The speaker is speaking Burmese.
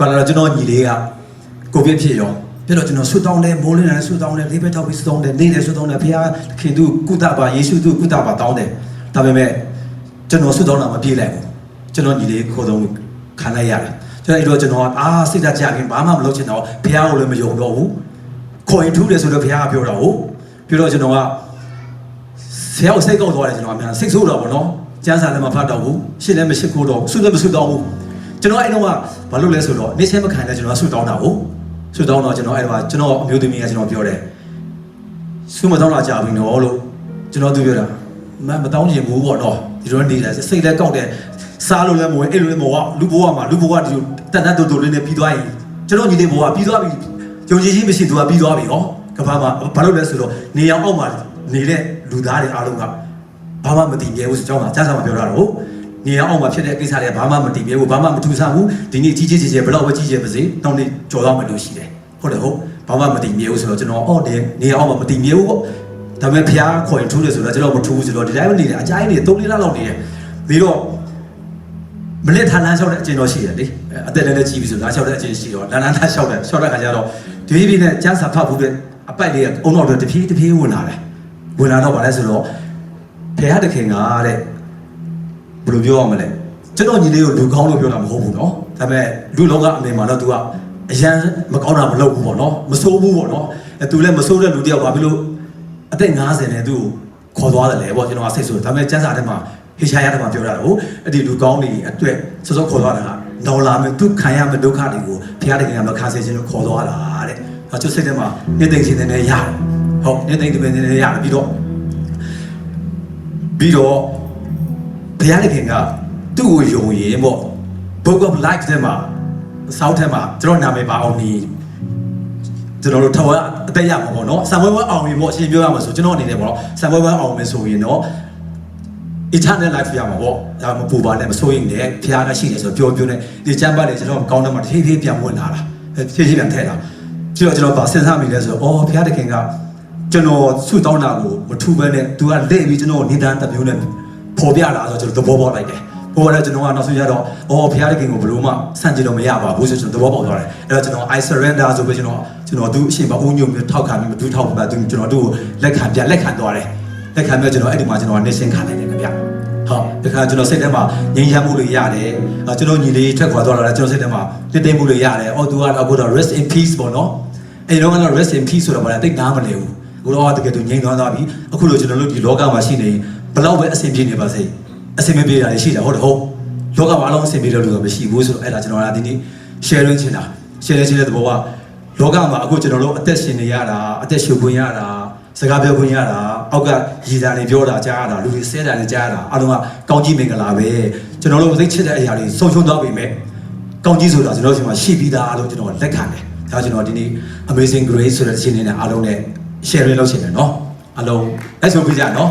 ကွာလာတော့ကျွန်တော်ညီလေးကကိုဗစ်ဖြစ်ရောပြတော့ကျွန်တော်ဆွတ်တောင်းတယ်မိုးလင်းတယ်ဆွတ်တောင်းတယ်လေးဘက်ထောက်ပြီးဆွတ်တောင်းတယ်နေတယ်ဆွတ်တောင်းတယ်ဖခင်ခင်သူကုသပါယေရှုသူကုသပါတောင်းတယ်ဒါပေမဲ့ကျွန်တော်ဆွတ်တောင်းတာမပြေလိုက်ဘူးကျွန်တော်ညီလေးခေါ်တော့ခံလိုက်ရတယ်ကျွန်တော်အဲ့တော့ကျွန်တော်ကအာစိတ်ဓာတ်ကြခင်ဘာမှမလုပ်ချင်တော့ဖခင်ကိုလည်းမယုံတော့ဘူးခေါ်ရင်ထူးတယ်ဆိုတော့ဖခင်ကပြောတာဟုတ်ပြီးတော့ကျွန်တော်ကဆရာကိုစိတ်ကောက်သွားတယ်ကျွန်တော်အများစိတ်ဆိုးတော့ဗောနော်ကျန်းစာလည်းမဖတ်တော့ဘူးရှင်းလည်းမရှိခိုးတော့ဆုလည်းမဆုတော့ဘူး ကျွန်တော်အဲ့တော့ကဘာလို့လဲဆိုတော့နေချင်းမခံလဲကျွန်တော်ဆုတောင်းတာဟုတ်ဆုတောင်းတော့ကျွန်တော်အဲ့တော့ကျွန်တော်အမျိုးသမီးကကျွန်တော်ပြောတယ်ဆုမတောင်းတာကြာပြီနော်လို့ကျွန်တော်သူပြောတာမမတောင်းချင်ဘူးဗောနော်ဒီလိုနေတယ်စိတ်လည်းကောက်တယ်စားလို့လည်းမဝင်အဲ့လိုလည်းမဟုတ်လူဘဝမှာလူဘဝဒီလိုတန်တန်တူတူလေးနဲ့ပြီးသွားရင်ကျွန်တော်ညီလေးဘဝပြီးသွားပြီယုံကြည်ခြင်းမရှိသူကပြီးသွားပြီဟောကဘာမှာဘာလို့လဲဆိုတော့နေအောင်အောက်မှာနေတဲ့လူသားတွေအားလုံးကဘာမှမတည်မြဲဘူးဆိုကြောင်းမှာကြားစာမှာပြောတာတော့ နေရအောင်မှာဖြစ်တဲ့ကိစ္စတွေကဘာမှမတည်မြဲဘူးဘာမှမထူဆန်းဘူးဒီနေ့ကြီးကြီးကျယ်ကျယ်ဘယ်တော့ပဲကြီးကျယ်ပါစေတောင်းနေကြော်တော့မလို့ရှိတယ်ဟုတ်တယ်ဟုတ်ဘာမှမတည်မြဲဘူးဆိုတော့ကျွန်တော်အော်တယ်နေရအောင်မှာမတည်မြဲဘူးပေါ့ဒါပေမဲ့ဖျားခေါ်ရင်ထူးတယ်ဆိုတော့ကျွန်တော်မထူးဘူးဆိုတော့ဒီတိုင်းမနေတယ်အကြိုင်းနေ3လလောက်နေတယ်ပြီးတော့မလက်ထလန်းလျှောက်တဲ့အကျင့်တော့ရှိတယ်လေအသက်လည်းကြီးပြီဆိုလမ်းလျှောက်တဲ့အကျင့်ရှိတော့လမ်းလမ်းသားလျှောက်တယ်လျှောက်တဲ့ခါကျတော့ဒီပြည့်နဲ့ကျန်းစာဖတ်ဖို့တဲ့အပိုက်လေးကအုံတော့တဖြည်းတဖြည်းဝင်လာတယ်ဝင်လာတော့ဗာလဲဆိုတော့ဖះတခင်ကတဲ့ ဘယ်လိုပြောရမလဲကျွန်တော်ညီလေးကိုလူကောင်းလို့ပြောတာမဟုတ်ဘူးเนาะဒါပေမဲ့လူလောကအမြင်မှာတော့ तू ကအရန်မကောင်းတာမလုပ်ဘူးပေါ့เนาะမဆိုးဘူးပေါ့เนาะအဲ तू လည်းမဆိုးတဲ့လူတယောက်ပါဘယ်လိုအသက်50နဲ့ तू ကိုခေါ်သွားတယ်လေပေါ့ကျွန်တော်ကစိတ်ဆိုးတယ်ဒါပေမဲ့ကျန်းစာထဲမှာဟေရှာရတဲ့မှာပြောတာဟုတ်အဲ့ဒီလူကောင်းတွေအတွက်စောစောခေါ်သွားတာကတော်လာမယ်သူခံရမယ့်ဒုက္ခတွေကိုဖះတခင်ကမခါစေခြင်းလို့ခေါ်သွားတာတဲ့အဲကျွတ်စိတ်ထဲမှာနေသိမ့်ခြင်းနဲ့ရတယ်ဟုတ်နေသိမ့်ခြင်းနဲ့ရတယ်ပြီးတော့ ပြီးတော့ ဘုရားသခင်ကသူ့ကိုယုံရင်ပေါ့ Book of Life ထဲမှာစောက်ထဲမှာကျွန်တော်နာမည်ပါအောင်ဒီကျွန်တော်တို့ထောက်အသက်ရမှာပေါ့နော်ဆံပွဲပွဲအောင်ရင်ပေါ့အရှင်ပြောရမှာဆိုကျွန်တော်အနေနဲ့ပေါ့နော်ဆံပွဲပွဲအောင်မယ်ဆိုရင်တော့ eternal life ရမှာပေါ့ဒါမပူပါနဲ့မစိုးရင်လည်းဘုရားကရှိတယ်ဆိုတော့ပြောပြောနေဒီချမ်းပါလေကျွန်တော်ကောင်းတယ်မှာတစ်ဖြည်းဖြည်းပြန်ဝင်လာတာဖြည်းဖြည်းပြန်ထည့်တာပြီးတော့ကျွန်တော်ဗာစဉ်းစားမိလဲဆိုတော့အော်ဘုရားသခင်ကကျွန်တော်ဆုတောင်းတာကိုမထူဘဲနဲ့ तू ကလက်ပြီးကျွန်တော်နေတာတစ်မျိုးနဲ့ ပေါ်ပြလာဆိုတော့ကျွန်တော်သဘောပေါက်လိုက်တယ်ပေါ်လာကျွန်တော်ကနောက်ဆုံးရတော့အော်ဘုရားသခင်ကိုဘလို့မှဆန့်ကျင်လို့မရပါဘူးဆိုကျွန်တော်သဘောပေါက်သွားတယ်အဲ့တော့ကျွန်တော် I surrender ဆိုပြီးကျွန်တော်ကျွန်တော်သူ့အရှင်မအုံညုံမျိုးထောက်ခံပြီးမတူးထောက်ပါသူကျွန်တော်သူ့ကိုလက်ခံပြလက်ခံသွားတယ်လက်ခံပြီးကျွန်တော်အဲ့ဒီမှာကျွန်တော်ကနေရှင်းခံနိုင်တယ်ခင်ဗျာဟုတ်ဒီခါကျွန်တော်စိတ်ထဲမှာငြိမ်းချမ်းမှုတွေရတယ်အဲကျွန်တော်ညီလေးထွက်ခွာသွားတာလည်းကျွန်တော်စိတ်ထဲမှာတည်တည်မှုတွေရတယ်အော်သူကတော့အခုတော့ rest in peace ပေါ့နော်အဲဒီတော့ကတော့ rest in peace ဆိုတော့ဗါတိတ်နားမလဲဘူးအခုတော့တကယ်သူငြိမ်းသွားသွားပြီအခုလိုကျွန်တော်တို့ဒီလောကမှာရှိနေဘ လောက်ပဲအဆင်ပြေနေပါစေအဆင်မပြေတာတွေရှိတာဟုတ်တယ်ဟုတ်လောကမှာအလုံးအဆင်ပြေတဲ့လူကမရှိဘူးဆိုတော့အဲ့ဒါကျွန်တော်ကဒီနေ့ sharing ချင်တာ sharing ချင်တဲ့သဘောကလောကမှာအခုကျွန်တော်တို့အသက်ရှင်နေရတာအသက်ရှူခွင့်ရတာစကားပြောခွင့်ရတာအောက်ကရည်သားတွေပြောတာကြားရတာလူတွေဆဲတာတွေကြားရတာအားလုံးကကောင်းကြီးမင်္ဂလာပဲကျွန်တော်တို့သိချစ်တဲ့အရာတွေဆုံးရှုံးသွားပြီမဲ့ကောင်းကြီးဆိုတာကျွန်တော်တို့ရှင်မှာရှိပြီးသားလို့ကျွန်တော်လက်ခံတယ်ဒါကျွန်တော်ဒီနေ့ Amazing Grace ဆိုတဲ့ခြင်းနဲ့အားလုံးနဲ့ sharing လုပ်ချင်တယ်เนาะအားလုံးလက်ဆောင်ပေးကြနော်